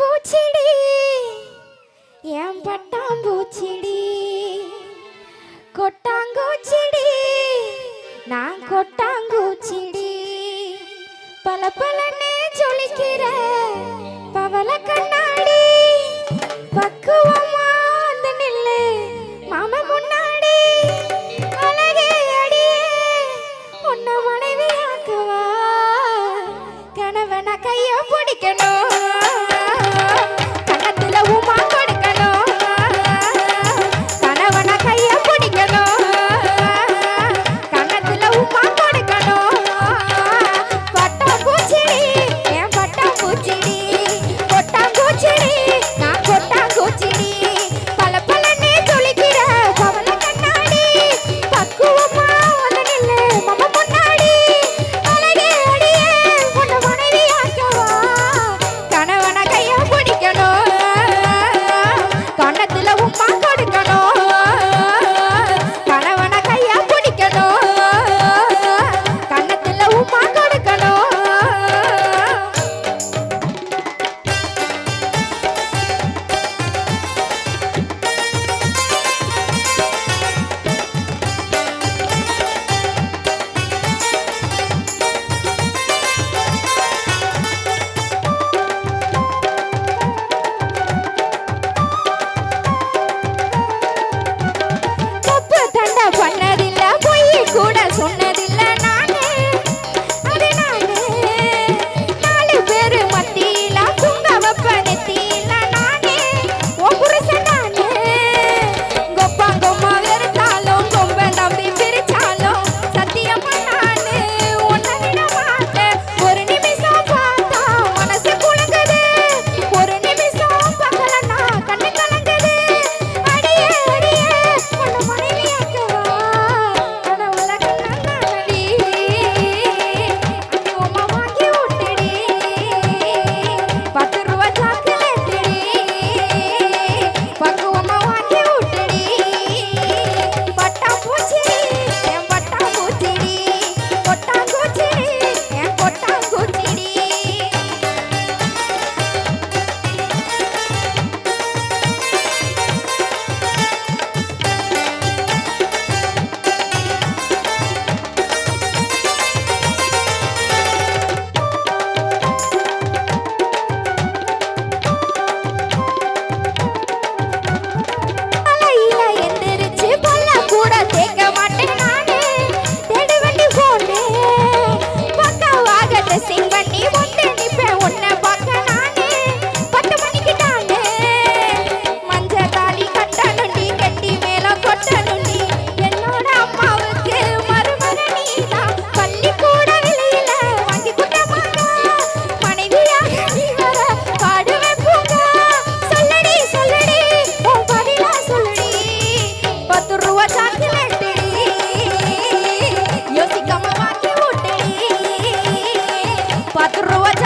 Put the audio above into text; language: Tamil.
பூச்சிடி. என் பட்டாம்பூச்சிடி. கொட்டாங்கூச்சிடி. நான் கொட்டாங்கூச்சிடி. பல பலனே சொல்லிக்கிற பவல கண்ணாடி. பக்குவமா வந்து நில்லு மாம முன்னாடி. அழகே அடியே உன்னை மனைவியாக்குவா? கணவன கைய பிடிக்கணும். กลัว